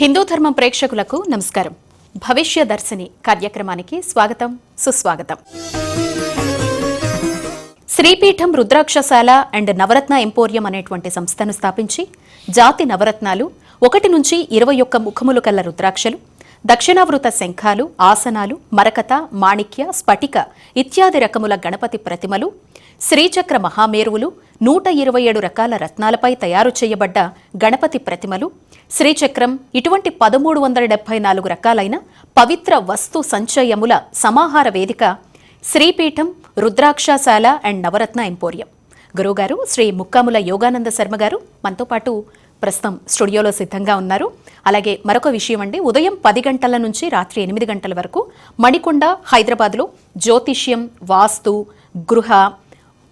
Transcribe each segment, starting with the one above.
హిందూ ధర్మం ప్రేక్షకులకు నమస్కారం. భవిష్య దర్శిని కార్యక్రమానికి స్వాగతం సుస్వాగతం. శ్రీపీఠం రుద్రాక్షశాల అండ్ నవరత్న ఎంపోరియం అనేటువంటి సంస్థను స్థాపించి జాతి నవరత్నాలు ఒకటి నుంచి ఇరవై ఒక్క ముఖములు కల్ల రుద్రాక్షలు దక్షిణావృత శంఖాలు ఆసనాలు మరకత మాణిక్య స్ఫటిక ఇత్యాది రకముల గణపతి ప్రతిమలు శ్రీచక్ర మహామేరువులు నూట ఇరవై ఏడు రకాల రత్నాలపై తయారు చేయబడ్డ గణపతి ప్రతిమలు శ్రీచక్రం ఇటువంటి పదమూడు వందల డెబ్బై నాలుగు రకాలైన పవిత్ర వస్తు సంచయముల సమాహార వేదిక శ్రీపీఠం రుద్రాక్షశాల అండ్ నవరత్న ఎంపోరియం. గురువుగారు శ్రీ ముక్కాముల యోగానంద శర్మ గారు మనతో పాటు ప్రస్తుతం స్టూడియోలో సిద్ధంగా ఉన్నారు. అలాగే మరొక విషయం అండి ఉదయం పది గంటల నుంచి రాత్రి ఎనిమిది గంటల వరకు మణికొండ హైదరాబాద్లో జ్యోతిష్యం వాస్తు గృహ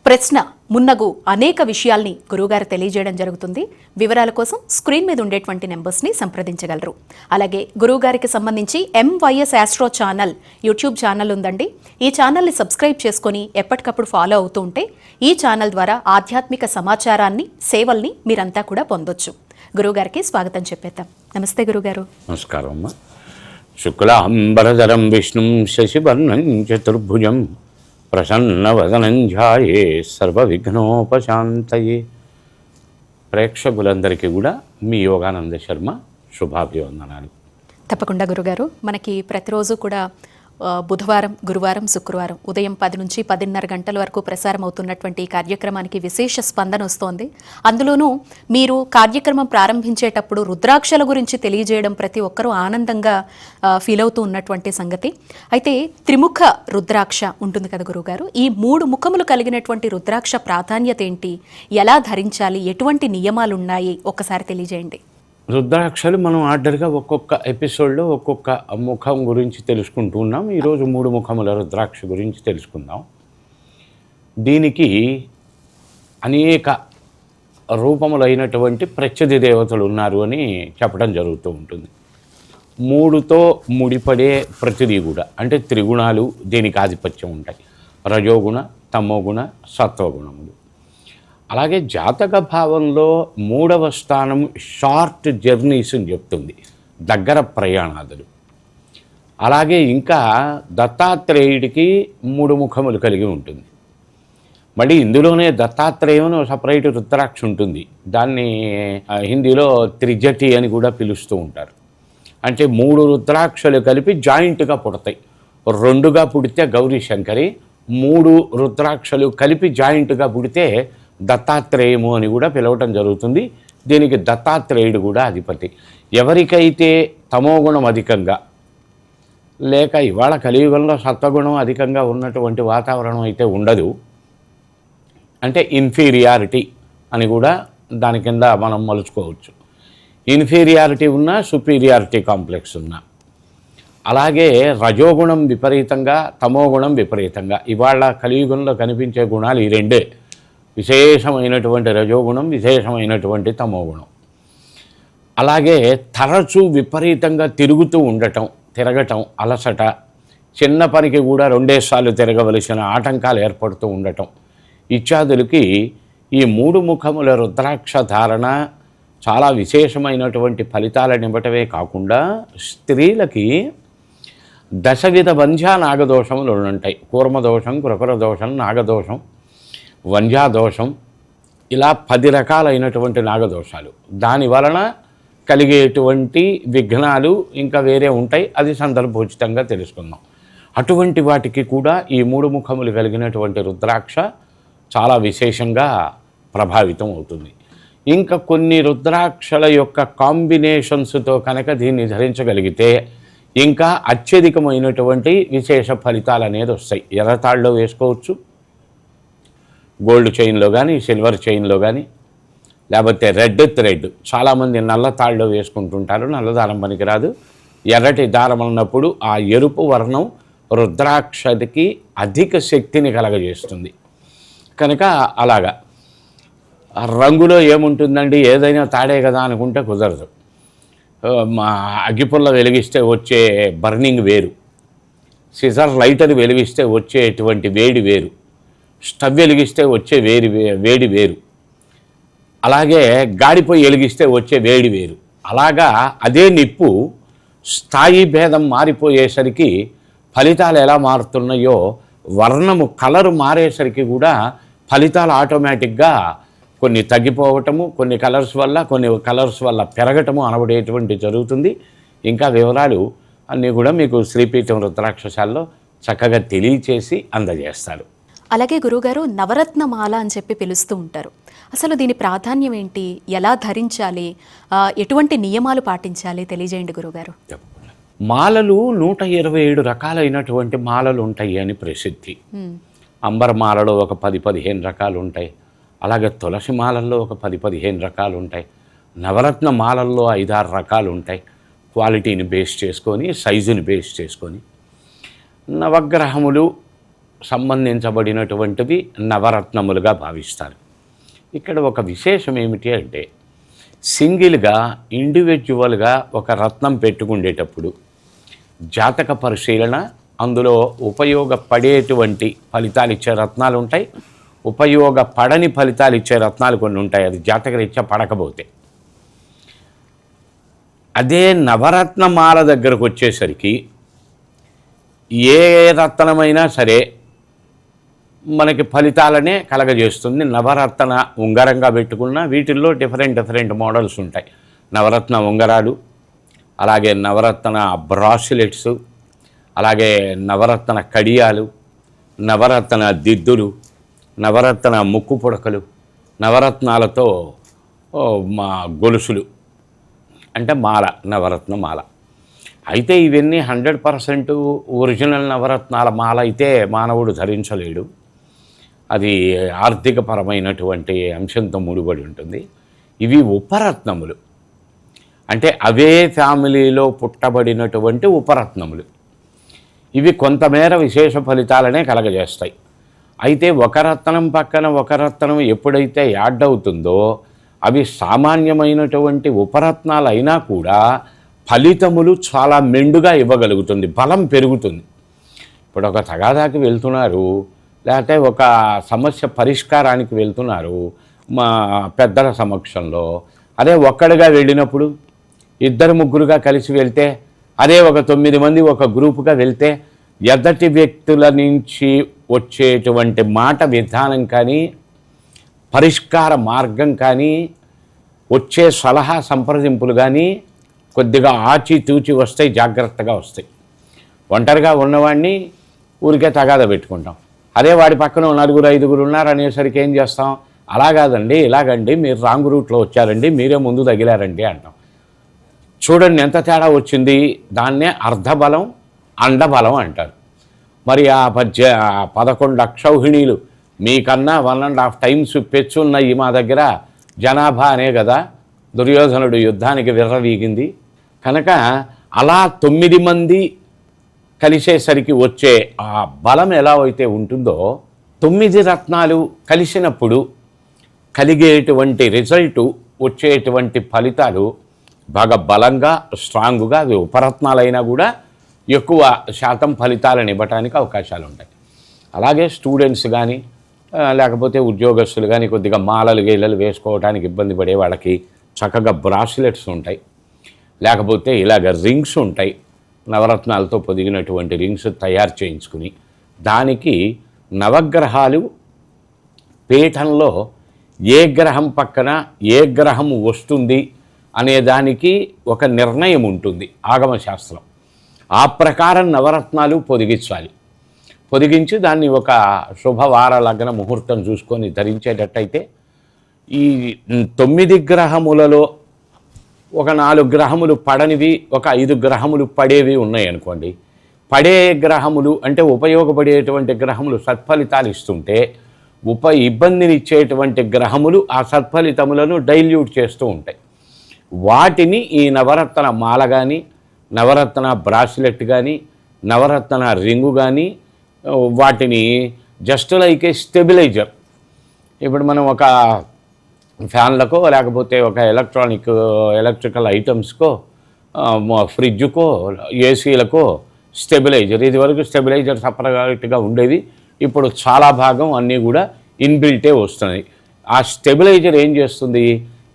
ప్రశ్న మున్నగు అనేక విషయాల్ని గురువుగారు తెలియజేయడం జరుగుతుంది. వివరాల కోసం స్క్రీన్ మీద ఉండేటువంటి నెంబర్స్ని సంప్రదించగలరు. అలాగే గురువుగారికి సంబంధించి MYS astro channel YouTube channel ఉందండి. ఈ ఛానల్ని సబ్స్క్రైబ్ చేసుకొని ఎప్పటికప్పుడు ఫాలో అవుతూ ఉంటే ఈ ఛానల్ ద్వారా ఆధ్యాత్మిక సమాచారాన్ని సేవల్ని మీరంతా కూడా పొందొచ్చు. గురువుగారికి స్వాగతం చెప్పేద్దాం. నమస్తే గురుగారు నమస్కారం అమ్మ. శుక్లాంబరధరం విష్ణుం శశివర్ణం చతుర్భుజం ప్రసన్నవదనంధ్యాయే సర్వవిఘ్నోపశాంతయే. ప్రేక్షకులందరికీ కూడా మీ యోగానంద శర్మ శుభాభివందనాలు. తప్పకుండా గురుగారు మనకి ప్రతిరోజు కూడా బుధవారం గురువారం శుక్రవారం ఉదయం పది నుంచి పదిన్నర గంటల వరకు ప్రసారం అవుతున్నటువంటి ఈ కార్యక్రమానికి విశేష స్పందన వస్తోంది. అందులోనూ మీరు కార్యక్రమం ప్రారంభించేటప్పుడు రుద్రాక్షల గురించి తెలియజేయడం ప్రతి ఒక్కరూ ఆనందంగా ఫీల్ అవుతూ ఉన్నటువంటి సంగతి. అయితే త్రిముఖ రుద్రాక్ష ఉంటుంది కదా గురుగారు ఈ మూడు ముఖములు కలిగినటువంటి రుద్రాక్ష ప్రాధాన్యత ఏంటి? ఎలా ధరించాలి? ఎటువంటి నియమాలు ఉన్నాయి ఒక్కసారి తెలియజేయండి. రుద్రాక్షలు మనం ఆర్డర్గా ఒక్కొక్క ఎపిసోడ్లో ఒక్కొక్క ముఖం గురించి తెలుసుకుంటూ ఉన్నాం. ఈరోజు మూడు ముఖముల రుద్రాక్ష గురించి తెలుసుకుందాం. దీనికి అనేక రూపములైనటువంటి ప్రత్యధి దేవతలు ఉన్నారు అని చెప్పడం జరుగుతూ ఉంటుంది. మూడుతో ముడిపడే ప్రతిదీ కూడా అంటే త్రిగుణాలు దీనికి ఆధిపత్యం ఉంటాయి. రజోగుణ తమోగుణ సత్వగుణములు. అలాగే జాతక భావంలో మూడవ స్థానం షార్ట్ జర్నీస్ అని చెప్తుంది దగ్గర ప్రయాణాదులు. అలాగే ఇంకా దత్తాత్రేయుడికి మూడు ముఖములు కలిగి ఉంటుంది. మళ్ళీ ఇందులోనే దత్తాత్రేయం సపరేట్ రుద్రాక్ష ఉంటుంది. దాన్ని హిందీలో త్రిజటి అని కూడా పిలుస్తూ ఉంటారు. అంటే మూడు రుద్రాక్షలు కలిపి జాయింట్గా పుడతాయి. రెండుగా పుడితే గౌరీ శంకరి మూడు రుద్రాక్షలు కలిపి జాయింట్గా పుడితే దత్తాత్రేయము అని కూడా పిలవటం జరుగుతుంది. దీనికి దత్తాత్రేయుడు కూడా అధిపతి. ఎవరికైతే తమోగుణం అధికంగా లేక ఇవాళ కలియుగంలో సత్వగుణం అధికంగా ఉన్నటువంటి వాతావరణం అయితే ఉండదు. అంటే ఇన్ఫీరియారిటీ అని కూడా దాని కింద మనం మలుచుకోవచ్చు. ఇన్ఫీరియారిటీ ఉన్న సుపీరియారిటీ కాంప్లెక్స్ ఉన్నా. అలాగే రజోగుణం విపరీతంగా తమోగుణం విపరీతంగా. ఇవాళ కలియుగంలో కనిపించే గుణాలు ఈ రెండే. విశేషమైనటువంటి రజోగుణం విశేషమైనటువంటి తమోగుణం. అలాగే తరచూ విపరీతంగా తిరుగుతూ ఉండటం తిరగటం అలసట చిన్న పనికి కూడా రెండేసార్లు తిరగవలసిన ఆటంకాలు ఏర్పడుతూ ఉండటం. ఇత్యాదులకి ఈ మూడు ముఖముల రుద్రాక్ష ధారణ చాలా విశేషమైనటువంటి ఫలితాలను ఇవ్వటమే కాకుండా స్త్రీలకి దశవిధ బంధ్యా నాగదోషములు ఉంటాయి కూర్మదోషం కృకర దోషం నాగదోషం వంధ్యాదోషం ఇలా పది రకాలైనటువంటి నాగదోషాలు. దాని వలన కలిగేటువంటి విఘ్నాలు ఇంకా వేరే ఉంటాయి. అది సందర్భోచితంగా తెలుసుకుందాం. అటువంటి వాటికి కూడా ఈ మూడు ముఖములు కలిగినటువంటి రుద్రాక్ష చాలా విశేషంగా ప్రభావితం అవుతుంది. ఇంకా కొన్ని రుద్రాక్షల యొక్క కాంబినేషన్స్తో కనుక దీన్ని ధరించగలిగితే ఇంకా అత్యధికమైనటువంటి విశేష ఫలితాలు అనేది వస్తాయి. ఎర్రతాళ్ళలో వేసుకోవచ్చు గోల్డ్ చైన్లో కానీ సిల్వర్ చైన్లో కానీ లేకపోతే రెడ్ థ్రెడ్. చాలామంది నల్ల తాళ్ళు వేసుకుంటుంటారు నల్ల దారం పనికిరాదు. ఎర్రటి దారం అన్నప్పుడు ఆ ఎరుపు వర్ణం రుద్రాక్షకి అధిక శక్తిని కలగజేస్తుంది. కనుక అలాగా. రంగులో ఏముంటుందండి? ఏదైనా తాడే కదా అనుకుంటే కుదరదు. మా అగ్గిపుల్ల వెలిగిస్తే వచ్చే బర్నింగ్ వేరు. సిజర్ లైటర్ వెలిగిస్తే వచ్చేటువంటి వేడి వేరు. స్టవ్ వెలిగిస్తే వచ్చే వేడి వే- వేడి వేరు. అలాగే గాడిపోయి వెలిగిస్తే వచ్చే వేడి వేరు. అలాగా అదే నిప్పు స్థాయి భేదం మారిపోయేసరికి ఫలితాలు ఎలా మారుతున్నాయో వర్ణము కలరు మారేసరికి కూడా ఫలితాలు ఆటోమేటిక్గా కొన్ని తగ్గిపోవటము కొన్ని కలర్స్ వల్ల కొన్ని కలర్స్ వల్ల పెరగటము అనబడేటువంటి జరుగుతుంది. ఇంకా వివరాలు అన్నీ కూడా మీకు శ్రీపీఠం రుద్రాక్షశాల్లో చక్కగా తెలియచేసి అందజేస్తారు. అలాగే గురుగారు నవరత్న మాల అని చెప్పి పిలుస్తూ ఉంటారు. అసలు దీని ప్రాధాన్యం ఏంటి? ఎలా ధరించాలి? ఎటువంటి నియమాలు పాటించాలి? తెలియజేయండి గురుగారు. మాలలు నూట ఇరవై ఏడు రకాలైనటువంటి మాలలు ఉంటాయి అని ప్రసిద్ధి. అంబర మాలలో ఒక పది పదిహేను రకాలు ఉంటాయి. అలాగే తులసి మాలల్లో ఒక పది పదిహేను రకాలు ఉంటాయి. నవరత్న మాలల్లో ఐదారు రకాలు ఉంటాయి. క్వాలిటీని బేస్ చేసుకొని సైజుని బేస్ చేసుకొని. నవగ్రహములు సంబంధించబడినటువంటివి నవరత్నములుగా భావిస్తారు. ఇక్కడ ఒక విశేషం ఏమిటి అంటే సింగిల్గా ఇండివిజువల్గా ఒక రత్నం పెట్టుకుండేటప్పుడు జాతక పరిశీలన అందులో ఉపయోగపడేటువంటి ఫలితాలు ఇచ్చే రత్నాలు ఉంటాయి. ఉపయోగపడని ఫలితాలు ఇచ్చే రత్నాలు కొన్ని ఉంటాయి. అది జాతకరీత్యా పడకపోతే. అదే నవరత్నమాల దగ్గరకు వచ్చేసరికి ఏ రత్నమైనా సరే మనకి ఫలితాలనే కలగజేస్తుంది. నవరత్న ఉంగరంగా పెట్టుకున్న వీటిల్లో డిఫరెంట్ డిఫరెంట్ మోడల్స్ ఉంటాయి. నవరత్న ఉంగరాలు అలాగే నవరత్న బ్రాస్లెట్స్ అలాగే నవరత్న కడియాలు నవరత్న దిద్దులు నవరత్న ముక్కు పుడకలు నవరత్నాలతో మా గొలుసులు. అంటే మాల నవరత్న మాల. అయితే ఇవన్నీ హండ్రెడ్ పర్సెంట్ ఒరిజినల్ నవరత్నాల మాల అయితే మానవుడు ధరించలేడు. అది ఆర్థికపరమైనటువంటి అంశంతో ముడిపడి ఉంటుంది. ఇవి ఉపరత్నములు. అంటే అవే ఫ్యామిలీలో పుట్టబడినటువంటి ఉపరత్నములు. ఇవి కొంతమేర విశేష ఫలితాలనే కలగజేస్తాయి. అయితే ఒక రత్నం పక్కన ఒక రత్నం ఎప్పుడైతే యాడ్ అవుతుందో అవి సామాన్యమైనటువంటి ఉపరత్నాలు అయినా కూడా ఫలితములు చాలా మెండుగా ఇవ్వగలుగుతుంది. బలం పెరుగుతుంది. ఇప్పుడు ఒక తగాదాకి వెళ్తున్నారు. లేకపోతే ఒక సమస్య పరిష్కారానికి వెళ్తున్నారు మా పెద్దల సమక్షంలో. అదే ఒక్కడిగా వెళ్ళినప్పుడు ఇద్దరు ముగ్గురుగా కలిసి వెళ్తే అదే ఒక తొమ్మిది మంది ఒక గ్రూపుగా వెళ్తే ఎదటి వ్యక్తుల నుంచి వచ్చేటువంటి మాట విధానం కానీ పరిష్కార మార్గం కానీ వచ్చే సలహా సంప్రదింపులు కానీ కొద్దిగా ఆచితూచి వస్తాయి జాగ్రత్తగా వస్తాయి. ఒంటరిగా ఉన్నవాడిని ఊరికే తగాద పెట్టుకుంటాం. అదే వాడి పక్కన నలుగురు ఐదుగురు ఉన్నారు అనేసరికి ఏం చేస్తాం? అలా కాదండి ఇలాగండి మీరు రాంగ్ రూట్లో వచ్చారండి మీరే ముందు తగిలారండి అంటాం. చూడండి ఎంత తేడా వచ్చింది దాన్నే అర్ధబలం అండబలం అంటారు. మరి ఆ పద్య పదకొండు అక్షౌహిణీలు మీకన్నా వన్ అండ్ హాఫ్ టైమ్స్ పెచ్చున్నాయి మా దగ్గర జనాభా అనే కదా దుర్యోధనుడు యుద్ధానికి విర్రవీగింది. కనుక అలా తొమ్మిది మంది కలిసేసరికి వచ్చే ఆ బలం ఎలా అయితే ఉంటుందో తొమ్మిది రత్నాలు కలిసినప్పుడు కలిగేటువంటి రిజల్ట్ వచ్చేటువంటి ఫలితాలు బాగా బలంగా స్ట్రాంగ్గా అది ఉపరత్నాలైనా కూడా ఎక్కువ శాతం ఫలితాలను ఇవ్వటానికి అవకాశాలు ఉంటాయి. అలాగే స్టూడెంట్స్ కానీ లేకపోతే ఉద్యోగస్తులు కానీ కొద్దిగా మాలలు గీలలు వేసుకోవడానికి ఇబ్బంది పడే వాళ్ళకి చక్కగా బ్రాస్లెట్స్ ఉంటాయి. లేకపోతే ఇలాగ రింగ్స్ ఉంటాయి. నవరత్నాలతో పొదిగినటువంటి రింగ్స్ తయారు చేయించుకుని దానికి నవగ్రహాలు పీఠంలో ఏ గ్రహం పక్కన ఏ గ్రహం వస్తుంది అనే దానికి ఒక నిర్ణయం ఉంటుంది ఆగమశాస్త్రం. ఆ ప్రకారం నవరత్నాలు పొదిగించాలి. పొదిగించి దాన్ని ఒక శుభవార లగ్న ముహూర్తం చూసుకొని ధరించేటట్టయితే ఈ తొమ్మిది గ్రహములలో ఒక నాలుగు గ్రహములు పడనివి ఒక ఐదు గ్రహములు పడేవి ఉన్నాయి అనుకోండి. పడే గ్రహములు అంటే ఉపయోగపడేటువంటి గ్రహములు సత్ఫలితాలు ఇస్తుంటే ఉప ఇబ్బందినిచ్చేటువంటి గ్రహములు ఆ సత్ఫలితములను డైల్యూట్ చేస్తూ ఉంటాయి. వాటిని ఈ నవరత్న మాల కానీ నవరత్న బ్రాస్లెట్ కానీ నవరత్న రింగు కానీ వాటిని జస్ట్ లైక్ ఏ స్టెబిలైజర్. ఇప్పుడు మనం ఒక ఫ్యాన్లకో లేకపోతే ఒక ఎలక్ట్రానిక్ ఎలక్ట్రికల్ ఐటమ్స్కో ఫ్రిడ్జ్కో ఏసీలకో స్టెబిలైజర్. ఇది వరకు స్టెబిలైజర్ సపరేట్గా ఉండేది. ఇప్పుడు చాలా భాగం అన్నీ కూడా ఇన్బిల్టే వస్తున్నాయి. ఆ స్టెబిలైజర్ ఏం చేస్తుంది?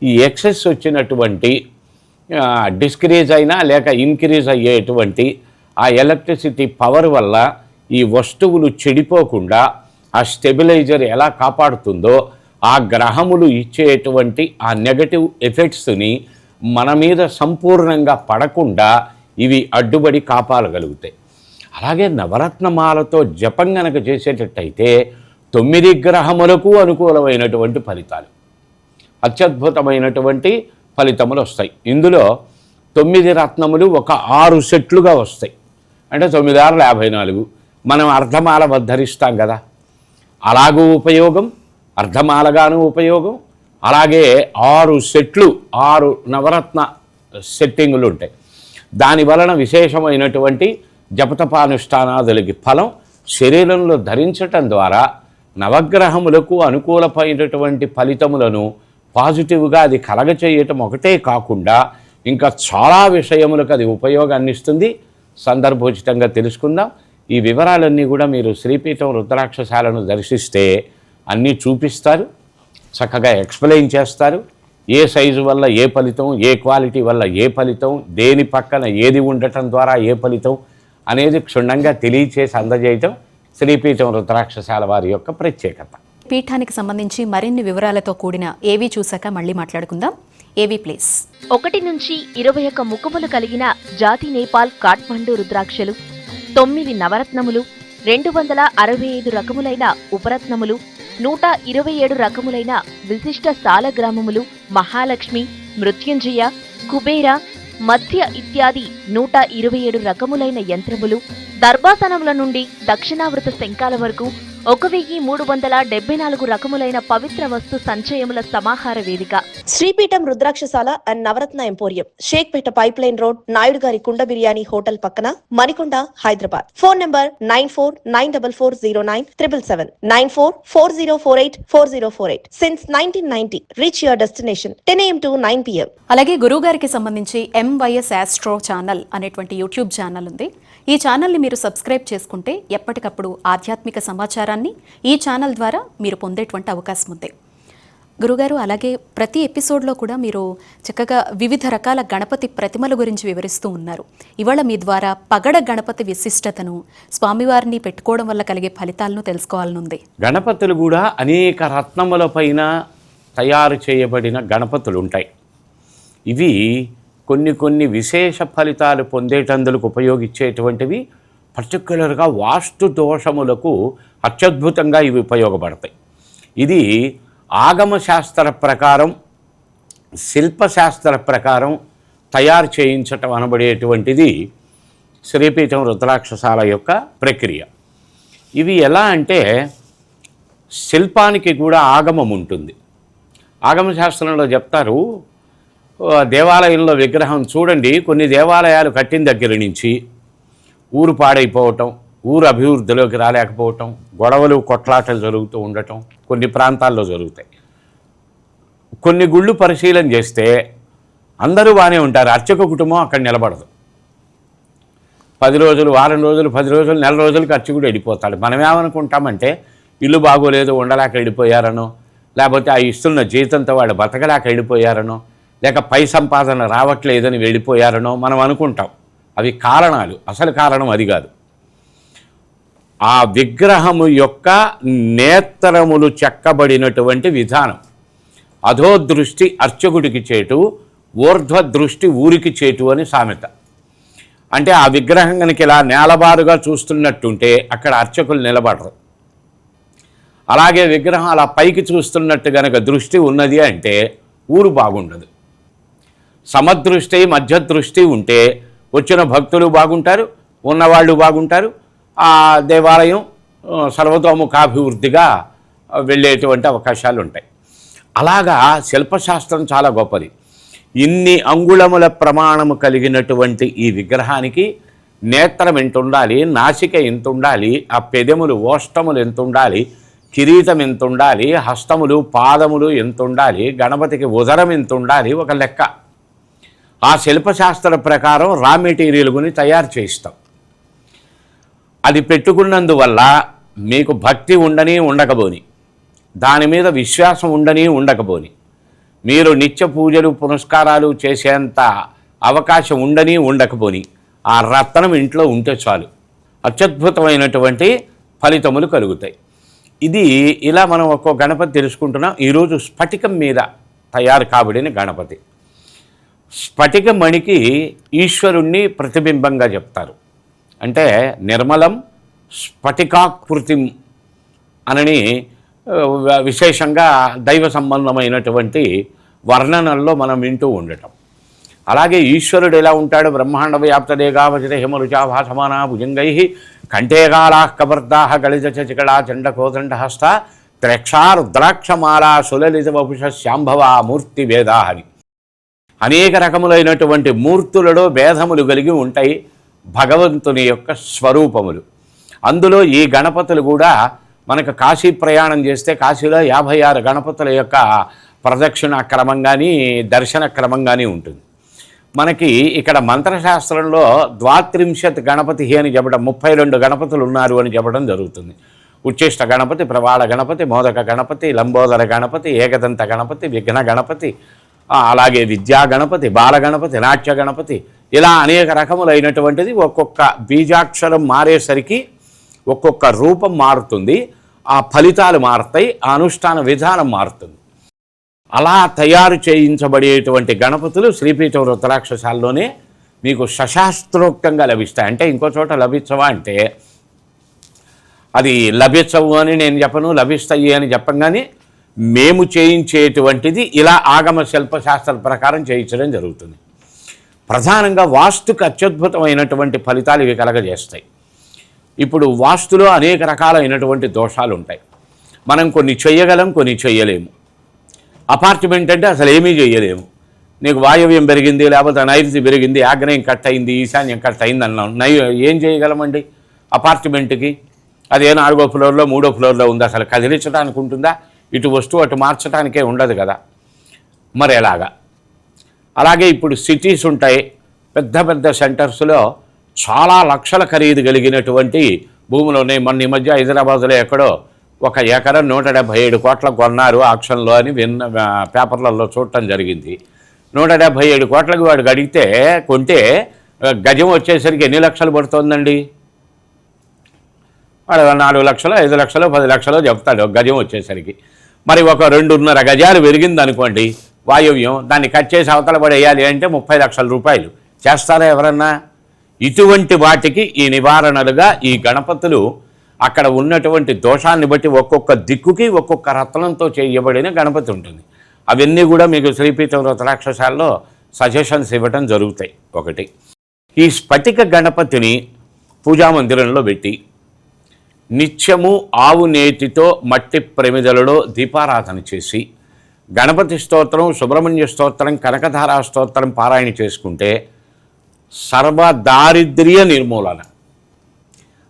ఈ ఎక్సెస్ వచ్చినటువంటి డిస్క్రీజ్ అయినా లేక ఇంక్రీజ్ అయ్యేటువంటి ఆ ఎలక్ట్రిసిటీ పవర్ వల్ల ఈ వస్తువులు చెడిపోకుండా ఆ స్టెబిలైజర్ ఎలా కాపాడుతుందో ఆ గ్రహములు ఇచ్చేటువంటి ఆ నెగటివ్ ఎఫెక్ట్స్ని మన మీద సంపూర్ణంగా పడకుండా ఇవి అడ్డుబడి కాపాడగలుగుతాయి. అలాగే నవరత్నమాలతో జపం గనక చేసేటట్టయితే తొమ్మిది గ్రహములకు అనుకూలమైనటువంటి ఫలితాలు. అత్యద్భుతమైనటువంటి ఫలితములు వస్తాయి. ఇందులో తొమ్మిది రత్నములు ఒక ఆరు సెట్లుగా వస్తాయి. అంటే తొమ్మిది ఆరు యాభై నాలుగు. మనం అర్ధమాల ధరిస్తాం కదా. అలాగూ ఉపయోగం? అర్ధమాలగాను ఉపయోగం. అలాగే ఆరు సెట్లు ఆరు నవరత్న సెట్టింగులు ఉంటాయి. దాని వలన విశేషమైనటువంటి జపతపానుష్ఠానాదులకి ఫలం శరీరంలో ధరించటం ద్వారా నవగ్రహములకు అనుకూలమైనటువంటి ఫలితములను పాజిటివ్గా అది కలగచేయటం ఒకటే కాకుండా ఇంకా చాలా విషయములకు అది ఉపయోగాన్ని ఇస్తుంది సందర్భోచితంగా తెలుసుకుందాం. ఈ వివరాలన్నీ కూడా మీరు శ్రీపీఠం రుద్రాక్షశాలను దర్శిస్తే అన్నీ చూపిస్తారు చక్కగా ఎక్స్ప్లెయిన్ చేస్తారు. ఏ సైజు వల్ల ఏ ఫలితం ఏ క్వాలిటీ వల్ల ఏ ఫలితం దేని పక్కన ఏది ఉండటం ద్వారా ఏ ఫలితం అనేది క్షుణ్ణంగా తెలియచేసి అందజేయటం శ్రీపీఠం రుద్రాక్షశాల వారి యొక్క ప్రత్యేకత. పీఠానికి సంబంధించి మరిన్ని వివరాలతో కూడిన ఏవి చూశాక మళ్ళీ మాట్లాడుకుందాం. ఏవి ప్లీజ్? ఒకటి నుంచి ఇరవై ఒక్క ముఖములు కలిగిన జాతి నేపాల్ కాఠ్మండు రుద్రాక్షలు తొమ్మిది నవరత్నములు రెండు వందల అరవై ఐదు రకములైన ఉపరత్నములు నూట ఇరవై ఏడు రకములైన విశిష్ట సాలగ్రామములు మహాలక్ష్మి మృత్యుంజయ కుబేర మత్స్య ఇత్యాది నూట ఇరవై ఏడు రకములైన యంత్రములు దర్భాసనముల నుండి దక్షిణావృత శంఖాల వరకు ఒక వెయ్యి మూడు వందల డెబ్బై నాలుగు రకములైన పవిత్ర వస్తు సంచయముల సమాహార వేదిక. Sripeetham Rudrakshashala and Navaratna emporium. Shaikpet pipeline road Naidu గారి కుండ బిర్యానీ హోటల్ పక్కన Manikonda Hyderabad. Phone number nine four nine double four zero nine triple seven. Nine four four zero four eight four zero four eight. Since nineteen ninety reach your destination ten AM to nine PM అలాగే గురువుగారికి సంబంధించి MYS astro channel అనేటువంటి YouTube channel ఉంది. ఈ ఛానల్ని మీరు subscribe చేసుకుంటే ఎప్పటికప్పుడు ఆధ్యాత్మిక సమాచారాన్ని ఈ ఛానల్ ద్వారా మీరు పొందేటువంటి అవకాశం ఉంది. గురుగారు అలాగే ప్రతి ఎపిసోడ్లో కూడా మీరు చక్కగా వివిధ రకాల గణపతి ప్రతిమల గురించి వివరిస్తూ ఉన్నారు. ఇవాళ మీ ద్వారా పగడ గణపతి విశిష్టతను స్వామివారిని పెట్టుకోవడం వల్ల కలిగే ఫలితాలను తెలుసుకోవాలనుంది. గణపతులు కూడా అనేక రత్నముల పైన తయారు చేయబడిన గణపతులు ఉంటాయి. ఇవి కొన్ని కొన్ని విశేష ఫలితాలు పొందేటందులకు ఉపయోగించేటువంటివి పర్టికులర్గా వాస్తు దోషములకు అత్యద్భుతంగా ఇవి ఉపయోగపడతాయి. ఇది ఆగమ శాస్త్ర ప్రకారం శిల్పశాస్త్ర ప్రకారం తయారు చేయించటం అనబడేటువంటిది శ్రీపీఠం రుద్రాక్షసాల యొక్క ప్రక్రియ. ఇవి ఎలా అంటే శిల్పానికి కూడా ఆగమం ఉంటుంది. ఆగమ శాస్త్రంలో చెప్తారు దేవాలయంలో విగ్రహం చూడండి. కొన్ని దేవాలయాలు కట్టిన దగ్గర నుంచి ఊరు పాడైపోవటం ఊరు అభివృద్ధిలోకి రాలేకపోవటం గొడవలు కొట్లాటలు జరుగుతూ ఉండటం కొన్ని ప్రాంతాల్లో జరుగుతాయి. కొన్ని గుళ్ళు పరిశీలన చేస్తే అందరూ బాగానే ఉంటారు. అర్చక కుటుంబం అక్కడ నిలబడదు. పది రోజులు వారం రోజులు పది రోజులు నెల రోజులకి అర్చకుడు వెళ్ళిపోతాడు. మనమేమనుకుంటామంటే ఇల్లు బాగోలేదు ఉండలేక వెళ్ళిపోయారనో లేకపోతే ఆ ఇస్తున్న జీతంతో వాళ్ళు బతకలేక వెళ్ళిపోయారనో లేక పై సంపాదన రావట్లేదని వెళ్ళిపోయారనో మనం అనుకుంటాం. అవి కారణాలు. అసలు కారణం అది కాదు. ఆ విగ్రహము యొక్క నేత్రములు చెక్కబడినటువంటి విధానం. అధో దృష్టి అర్చకుడికి చేటు ఊర్ధ్వ దృష్టి ఊరికి చేటు అని సామెత. అంటే ఆ విగ్రహం కనుక ఇలా నేలబారుగా చూస్తున్నట్టుంటే అక్కడ అర్చకులు నిలబడరు. అలాగే విగ్రహం అలా పైకి చూస్తున్నట్టు గనక దృష్టి ఉన్నది అంటే ఊరు బాగుండదు. సమదృష్టి మధ్య దృష్టి ఉంటే వచ్చిన భక్తులు బాగుంటారు ఉన్నవాళ్ళు బాగుంటారు. ఆ దేవాలయం సర్వతోముఖాభివృద్ధిగా వెళ్ళేటువంటి అవకాశాలు ఉంటాయి అలాగా శిల్పశాస్త్రం చాలా గొప్పది. ఇన్ని అంగుళముల ప్రమాణము కలిగినటువంటి ఈ విగ్రహానికి నేత్రం ఎంత ఉండాలి నాసిక ఎంత ఉండాలి ఆ పెదములు ఓష్టములు ఎంత ఉండాలి కిరీటం ఎంత ఉండాలి హస్తములు పాదములు ఎంత ఉండాలి గణపతికి ఉదరం ఎంత ఉండాలి ఒక లెక్క. ఆ శిల్పశాస్త్ర ప్రకారం రా మెటీరియల్ కొని తయారు చేయిస్తాం. అది పెట్టుకున్నందువల్ల మీకు భక్తి ఉండని ఉండకపోని దాని మీద విశ్వాసం ఉండని ఉండకపోని మీరు నిత్య పూజలు పునస్కారాలు చేసేంత అవకాశం ఉండని ఉండకపోని ఆ రత్నం ఇంట్లో ఉంటే చాలు. అత్యద్భుతమైనటువంటి ఫలితములు కలుగుతాయి. ఇది ఇలా మనం ఒక్కో గణపతి తెలుసుకుంటున్నాం. ఈరోజు స్ఫటికం మీద తయారు కాబడిన గణపతి. స్ఫటిక మణికి ఈశ్వరుణ్ణి ప్రతిబింబంగా చెప్తారు. అంటే నిర్మలం స్ఫటికాకృతిం అనని విశేషంగా దైవ సంబంధమైనటువంటి వర్ణనల్లో మనం వింటూ ఉండటం. అలాగే ఈశ్వరుడు ఎలా ఉంటాడు? బ్రహ్మాండ వ్యాప్తదేగా కావచిత హిమరుచాభా భాసమానా భుజంగై కంఠేగాలా కబర్దా గళిత చచికళా చండ కోదండ హస్త త్రక్షారుద్రాక్షమాలా సులలిత వపుష శాంభవా మూర్తి వేదాహరి. అనేక రకములైనటువంటి మూర్తులలో భేదములు కలిగి ఉంటాయి భగవంతుని యొక్క స్వరూపములు. అందులో ఈ గణపతులు కూడా మనకు కాశీ ప్రయాణం చేస్తే కాశీలో యాభై ఆరు గణపతుల యొక్క ప్రదక్షిణ క్రమం కానీ దర్శన క్రమం కానీ ఉంటుంది. మనకి ఇక్కడ మంత్రశాస్త్రంలో ద్వాత్రింశత్ గణపతి అని చెప్పడం ముప్పై రెండు గణపతులు ఉన్నారు అని చెప్పడం జరుగుతుంది. ఉచ్చిష్ట గణపతి ప్రవాళ గణపతి మోదక గణపతి లంబోదర గణపతి ఏకదంత గణపతి విఘ్న గణపతి అలాగే విద్యా గణపతి బాల నాట్య గణపతి ఇలా అనేక రకములైనటువంటిది ఒక్కొక్క బీజాక్షరం మారేసరికి ఒక్కొక్క రూపం మారుతుంది ఆ ఫలితాలు మారుతాయి ఆ అనుష్ఠాన విధానం మారుతుంది. అలా తయారు చేయించబడేటువంటి గణపతులు శ్రీపీఠం రుద్రాక్షసాల్లోనే మీకు సశాస్త్రోక్తంగా లభిస్తాయి. అంటే ఇంకో చోట లభించవా అంటే అది లభించవు అని నేను చెప్పను లభిస్తాయి అని చెప్పంగానే మేము చేయించేటువంటిది ఇలా ఆగమ శిల్పశాస్త్ర ప్రకారం చేయించడం జరుగుతుంది. ప్రధానంగా వాస్తుకు అత్యద్భుతమైనటువంటి ఫలితాలు ఇవి కలగజేస్తాయి. ఇప్పుడు వాస్తులో అనేక రకాలైనటువంటి దోషాలు ఉంటాయి మనం కొన్ని చేయగలం కొన్ని చేయలేము అపార్ట్మెంట్ అంటే అసలు ఏమీ చేయలేము నీకు వాయవ్యం పెరిగింది లేకపోతే నైరుతి పెరిగింది ఆగ్నేయం కట్ అయింది ఈశాన్యం కట్ అయింది అన్నాం నై ఏం చేయగలమండి అపార్ట్మెంట్కి? అదే నాలుగో ఫ్లోర్లో మూడో ఫ్లోర్లో ఉంది? అసలు కదిలించడానికి ఉంటుందా ఇటు వస్తువు అటు మార్చడానికే ఉండదు కదా. మరి ఎలాగా? అలాగే ఇప్పుడు సిటీస్ ఉంటాయి. పెద్ద పెద్ద సెంటర్స్లో చాలా లక్షల ఖరీదు కలిగినటువంటి భూములు ఉన్నాయి మొన్న ఈ మధ్య హైదరాబాద్లో ఎక్కడో ఒక ఎకరం నూట డెబ్భై ఏడు కోట్లకు కొన్నారు ఆక్షన్లో అని విన్న పేపర్లలో చూడటం జరిగింది. నూట డెబ్భై ఏడు కోట్లకు వాడు అడిగితే కొంటే గజం వచ్చేసరికి ఎన్ని లక్షలు పడుతుందండి? వాడు నాలుగు లక్షలు ఐదు లక్షలు పది లక్షలు చెప్తాడు. గజం వచ్చేసరికి. మరి ఒక రెండున్నర గజాలు పెరిగింది అనుకోండి వాయువ్యం దాన్ని కట్ చేసి అవతల పడేయాలి అంటే ముప్పై లక్షల రూపాయలు. చేస్తారా ఎవరన్నా? ఇటువంటి వాటికి ఈ నివారణలుగా ఈ గణపతులు అక్కడ ఉన్నటువంటి దోషాన్ని బట్టి ఒక్కొక్క దిక్కుకి ఒక్కొక్క రత్నంతో చేయబడిన గణపతి ఉంటుంది. అవన్నీ కూడా మీకు శ్రీపీఠం రుద్రాక్షసాల్లో సజెషన్స్ ఇవ్వటం జరుగుతాయి. ఒకటి ఈ స్ఫటిక గణపతిని పూజామందిరంలో పెట్టి నిత్యము ఆవు నేతితో మట్టి ప్రమిదలలో దీపారాధన చేసి గణపతి స్తోత్రం సుబ్రహ్మణ్య స్తోత్రం కనకధారా స్తోత్రం పారాయణ చేసుకుంటే సర్వ దారిద్ర్య నిర్మూలన.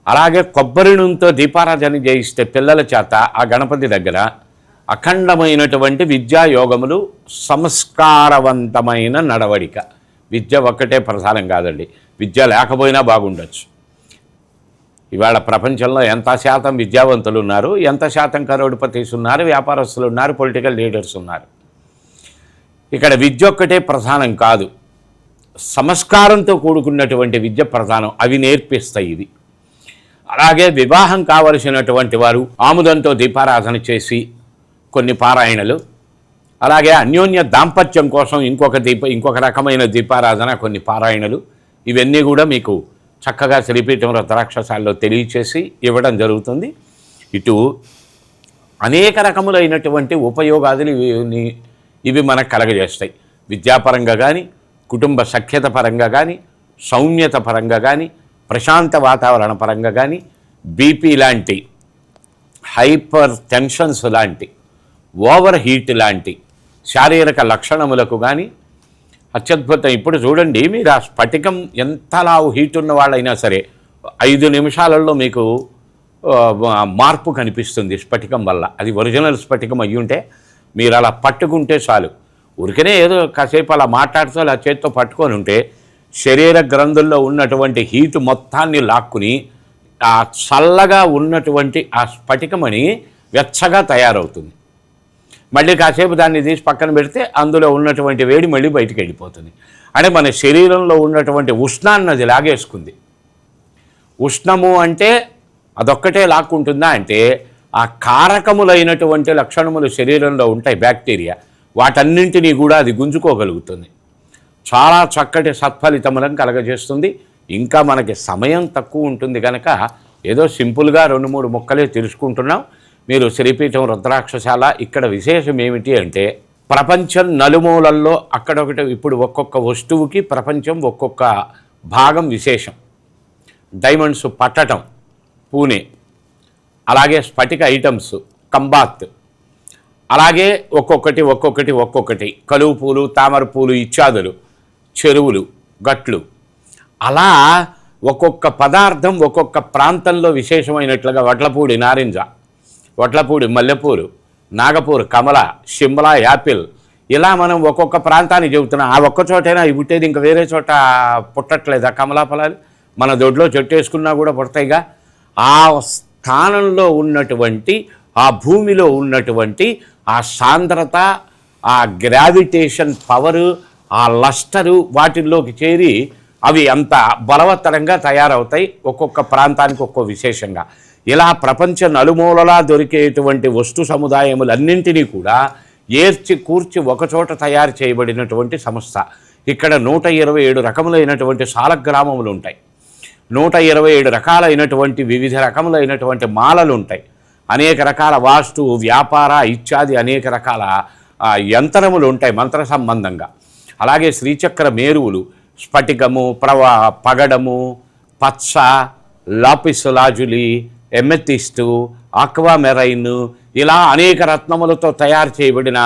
అలాగే కొబ్బరి నూనెతో దీపారాధన చేయిస్తే పిల్లల చేత ఆ గణపతి దగ్గర అఖండమైనటువంటి విద్యాయోగములు సంస్కారవంతమైన నడవడిక. విద్య ఒక్కటే ప్రధానం కాదండి. విద్య లేకపోయినా బాగుండొచ్చు. ఇవాళ ప్రపంచంలో ఎంత శాతం విద్యావంతులు ఉన్నారు ఎంత శాతం కరోడిపతీస్ ఉన్నారు వ్యాపారస్తులు ఉన్నారు పొలిటికల్ లీడర్స్ ఉన్నారు. ఇక్కడ విద్య ఒక్కటే ప్రధానం కాదు సంస్కారంతో కూడుకున్నటువంటి విద్య ప్రధానం అవి నేర్పిస్తాయి ఇవి. అలాగే వివాహం కావలసినటువంటి వారు ఆముదంతో దీపారాధన చేసి కొన్ని పారాయణలు అలాగే అన్యోన్య దాంపత్యం కోసం ఇంకొక దీప ఇంకొక రకమైన దీపారాధన కొన్ని పారాయణలు ఇవన్నీ కూడా మీకు చక్కగా శ్రీపీఠం రథరాక్షసాల్లో తెలియచేసి ఇవ్వడం జరుగుతుంది. ఇటు అనేక రకములైనటువంటి ఉపయోగాదులు ఇవి ఇవి మనకు కలగజేస్తాయి. విద్యాపరంగా కానీ కుటుంబ సఖ్యత పరంగా కానీ సౌమ్యత పరంగా కానీ ప్రశాంత వాతావరణ పరంగా కానీ బీపీ లాంటి హైపర్ టెన్షన్స్ లాంటి ఓవర్ హీట్ లాంటి శారీరక లక్షణములకు కానీ అత్యద్భుతం. ఇప్పుడు చూడండి మీరు ఆ స్ఫటికం ఎంతలా హీట్ ఉన్న వాళ్ళైనా సరే ఐదు నిమిషాలలో మీకు మార్పు కనిపిస్తుంది స్ఫటికం వల్ల. అది ఒరిజినల్ స్ఫటికం అయ్యి ఉంటే మీరు అలా పట్టుకుంటే చాలు. ఉరికనే ఏదో కాసేపు అలా మాట్లాడుతూ అలా చేత్తో పట్టుకొని ఉంటే శరీర గ్రంథుల్లో ఉన్నటువంటి హీటు మొత్తాన్ని లాక్కుని ఆ చల్లగా ఉన్నటువంటి ఆ స్ఫటికమని వెచ్చగా తయారవుతుంది. మళ్ళీ కాసేపు దాన్ని తీసి పక్కన పెడితే అందులో ఉన్నటువంటి వేడి మళ్ళీ బయటికి వెళ్ళిపోతుంది. అంటే మన శరీరంలో ఉన్నటువంటి ఉష్ణాన్ని అది లాగేసుకుంది. ఉష్ణము అంటే అదొక్కటే లాక్కుంటుందా అంటే ఆ కారకములైనటువంటి లక్షణములు శరీరంలో ఉంటాయి బ్యాక్టీరియా. వాటన్నింటినీ కూడా అది గుంజుకోగలుగుతుంది. చాలా చక్కటి సత్ఫలితములను కలగజేస్తుంది. ఇంకా మనకి సమయం తక్కువ ఉంటుంది కనుక ఏదో సింపుల్గా రెండు మూడు ముక్కలే తెలుసుకుంటున్నాం. మీరు శ్రీపీఠం రుద్రాక్షశాల ఇక్కడ విశేషం ఏమిటి అంటే ప్రపంచం నలుమూలల్లో అక్కడొకటి ఇప్పుడు ఒక్కొక్క వస్తువుకి ప్రపంచం ఒక్కొక్క భాగం విశేషం. డైమండ్స్ పట్టటం పూణే. అలాగే స్ఫటిక ఐటమ్స్ కంబాత్. అలాగే ఒక్కొక్కటి ఒక్కొక్కటి ఒక్కొక్కటి. కలువు పూలు తామర పూలు ఇత్యాదులు చెరువులు గట్లు. అలా ఒక్కొక్క పదార్థం ఒక్కొక్క ప్రాంతంలో విశేషమైనట్లుగా వడ్లపూడి నారింజ. వడ్లపూడి మల్లెపూలు నాగపూర్ కమల షిమ్లా యాపిల్. ఇలా మనం ఒక్కొక్క ప్రాంతాన్ని చెబుతున్నాం. ఆ ఒక్క చోటైనా ఇవి పుట్టేది ఇంకా వేరే చోట పుట్టట్లేదా? కమలా ఫలాలు మన దొడ్లో చెట్టు వేసుకున్నా కూడా పుడతాయిగా. ఆ స్థానంలో ఉన్నటువంటి ఆ భూమిలో ఉన్నటువంటి ఆ సాంద్రత ఆ గ్రావిటేషన్ పవరు ఆ లస్టరు వాటిల్లోకి చేరి అవి అంత బలవత్తరంగా తయారవుతాయి ఒక్కొక్క ప్రాంతానికి ఒక్కో విశేషంగా. ఇలా ప్రపంచ నలుమూలలా దొరికేటువంటి వస్తు సముదాయములన్నింటినీ కూడా ఏర్చి కూర్చి ఒకచోట తయారు చేయబడినటువంటి సంస్థ. ఇక్కడ నూట ఇరవై ఏడు రకములైనటువంటి సాలగ్రామములు ఉంటాయి నూట ఇరవై ఏడు రకాలైనటువంటి వివిధ రకములైనటువంటి మాలలు ఉంటాయి అనేక రకాల వాస్తు వ్యాపార ఇత్యాది అనేక రకాల యంత్రములు ఉంటాయి మంత్ర సంబంధంగా. అలాగే శ్రీచక్ర మేరువులు స్ఫటికము ప్రవా పగడము పచ్చ lapis lazuli amethyst aquamarine ఇలా అనేక రత్నములతో తయారు చేయబడిన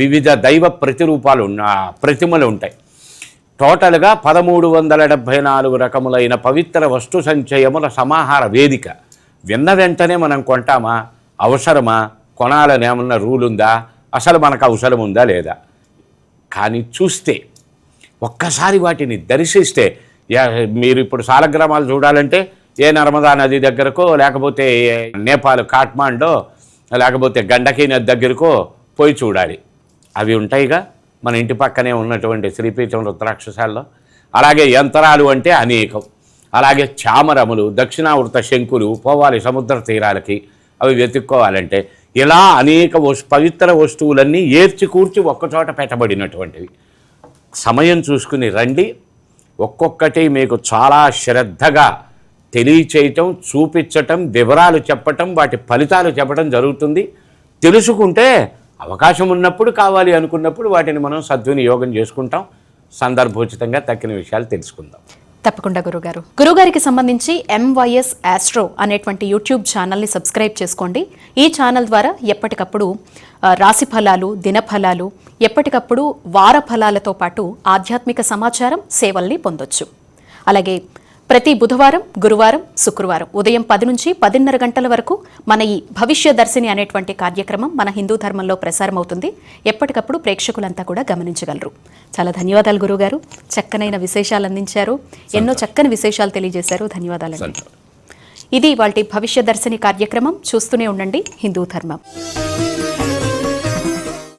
వివిధ దైవ ప్రతిరూపాలు ఉన్న ప్రతిమలు ఉంటాయి. టోటల్గా పదమూడు వందల డెబ్భై నాలుగు రకములైన పవిత్ర వస్తు సంచయముల సమాహార వేదిక. విన్న వెంటనే మనం కొంటామా? అవసరమా? కొనాలని ఏమన్నా రూల్ ఉందా అసలు మనకు అవసరం ఉందా లేదా? కానీ చూస్తే ఒక్కసారి వాటిని దర్శిస్తే మీరు ఇప్పుడు సాలగ్రామాలు చూడాలంటే ఏ నర్మదా నది దగ్గరకో లేకపోతే నేపాల్ కాఠ్మాండో లేకపోతే గండకీ నది దగ్గరకో పోయి చూడాలి. అవి ఉంటాయిగా. మన ఇంటి పక్కనే ఉన్నటువంటి శ్రీపీఠం రుద్రాక్షసాల్లో అలాగే యంత్రాలు అంటే అనేకం. అలాగే చామరములు దక్షిణావృత శంకులు పోవాలి సముద్ర తీరాలకి అవి వెతుక్కోవాలంటే ఇలా అనేక వస్ పవిత్ర వస్తువులన్నీ ఏర్చి కూర్చి ఒక్కచోట పెట్టబడినటువంటివి. సమయం చూసుకుని రండి. ఒక్కొక్కటి మీకు చాలా శ్రద్ధగా తెలియచేయటం చూపించటం వివరాలు చెప్పటం వాటి ఫలితాలు చెప్పటం జరుగుతుంది. తెలుసుకుంటే అవకాశం ఉన్నప్పుడు కావాలి అనుకున్నప్పుడు వాటిని మనం సద్వినియోగం చేసుకుంటాం. సందర్భోచితంగా తక్కిన విషయాలు తెలుసుకుందాం. తప్పకుండా గురుగారు. గురుగారికి సంబంధించి ఎంవైఎస్ ఆస్ట్రో అనేటువంటి యూట్యూబ్ ఛానల్ని సబ్స్క్రైబ్ చేసుకోండి. ఈ ఛానల్ ద్వారా ఎప్పటికప్పుడు రాశి ఫలాలు దినఫలాలు ఎప్పటికప్పుడు వార ఫలాలతో పాటు ఆధ్యాత్మిక సమాచారం సేవల్ని పొందొచ్చు. అలాగే ప్రతి బుధవారం గురువారం శుక్రవారం ఉదయం పది నుంచి పదిన్నర గంటల వరకు మన ఈ భవిష్య దర్శిని అనేటువంటి కార్యక్రమం మన హిందూ ధర్మంలో ప్రసారం అవుతుంది ఎప్పటికప్పుడు ప్రేక్షకులంతా కూడా గమనించగలరు. చాలా ధన్యవాదాలు గురుగారు చక్కనైన విశేషాలు అందించారు. ఎన్నో చక్కని విశేషాలు తెలియజేశారు. ధన్యవాదాలండి. సంతోషం. ఇది వాటి భవిష్య దర్శిని కార్యక్రమం. చూస్తూనే ఉండండి. హిందూ ధర్మం.